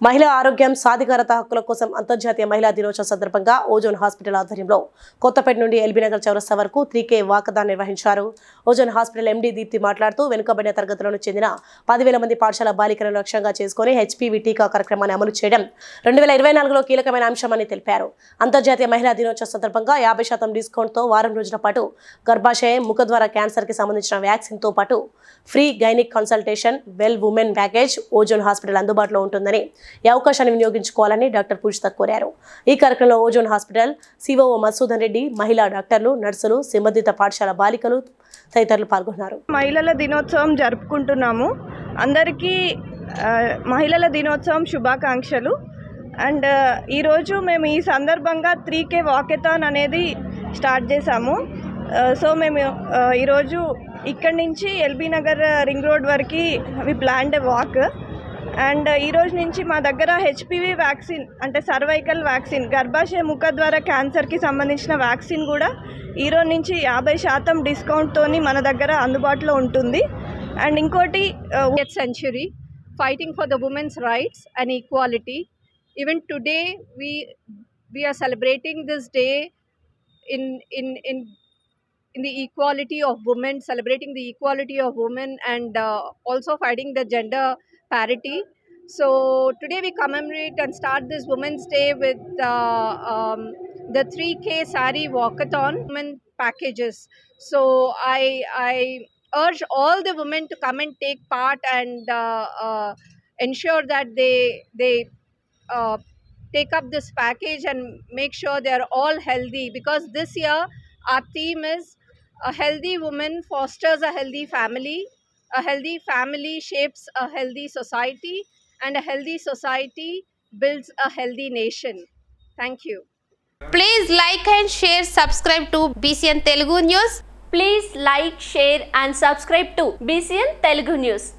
మహిళా ఆరోగ్యం సాధికారత హక్కుల కోసం అంతర్జాతీయ మహిళా దినోత్సవం సందర్భంగా ఓజోన్ హాస్పిటల్ ఆధ్వర్యంలో కొత్తపేట నుండి ఎల్బీనగర్ చౌరస్తా వరకు త్రీ కే వాకథాన్ నిర్వహించారు. ఓజోన్ హాస్పిటల్ ఎండీ దీప్తి మాట్లాడుతూ వెనుకబడిన తరగతులను చెందిన పదివేల మంది పాఠశాల బాలికలను లక్ష్యంగా చేసుకుని హెచ్పీవీ టీకా కార్యక్రమాన్ని అమలు చేయడం రెండు వేల ఇరవై నాలుగులో కీలకమైన అంశమని తెలిపారు. అంతర్జాతీయ మహిళా దినోత్సవం సందర్భంగా యాభై శాతం డిస్కౌంట్తో వారం రోజుల పాటు గర్భాశయం ముఖద్వార క్యాన్సర్కి సంబంధించిన వ్యాక్సిన్తో పాటు free gynaec consultation well women package Ozone hospital అందుబాటులో ఉంటుందని ఈ అవకాశాన్ని వినియోగించుకోవాలని డాక్టర్ పూజిత కోరారు. ఈ కార్యక్రమంలో Ozone hospital COO Madhusudan Reddy మహిళా డాక్టర్లు నర్సులు సంబంధిత పాఠశాల బాలికలు తదితరులు పాల్గొన్నారు. మహిళల దినోత్సవం జరుపుకుంటున్నాము. అందరికీ మహిళల దినోత్సవం శుభాకాంక్షలు. అండ్ ఈరోజు మేము ఈ సందర్భంగా త్రీ కే వాకెథాన్ అనేది స్టార్ట్ చేశాము. సో మేము ఈరోజు ఇక్కడి నుంచి ఎల్బీ నగర్ రింగ్ రోడ్ వరకు వి ప్లాన్డ్ వాక్. అండ్ ఈ రోజు నుంచి మా దగ్గర హెచ్పివి వ్యాక్సిన్ అంటే సర్వైకల్ వ్యాక్సిన్ గర్భాశయ ముఖ ద్వారా క్యాన్సర్కి సంబంధించిన వ్యాక్సిన్ కూడా ఈరోజు నుంచి యాభై శాతం డిస్కౌంట్తోని మన దగ్గర అందుబాటులో ఉంటుంది. అండ్ ఇంకోటి eighth century fighting for the women's rights and equality even today we we are celebrating this day in in in in the equality of women celebrating the equality of women and also fighting the gender parity. So today we commemorate and start this Women's Day with uh, um, the 3K sari walkathon women packages. So I I urge all the women to come and take part and uh, uh, ensure that they they uh, take up this package and make sure they are all healthy because this year our theme is a healthy woman fosters a healthy family a healthy family shapes a healthy society and a healthy society builds a healthy nation thank you Please like and share, subscribe to BCN Telugu News. Please like, share and subscribe to BCN Telugu News.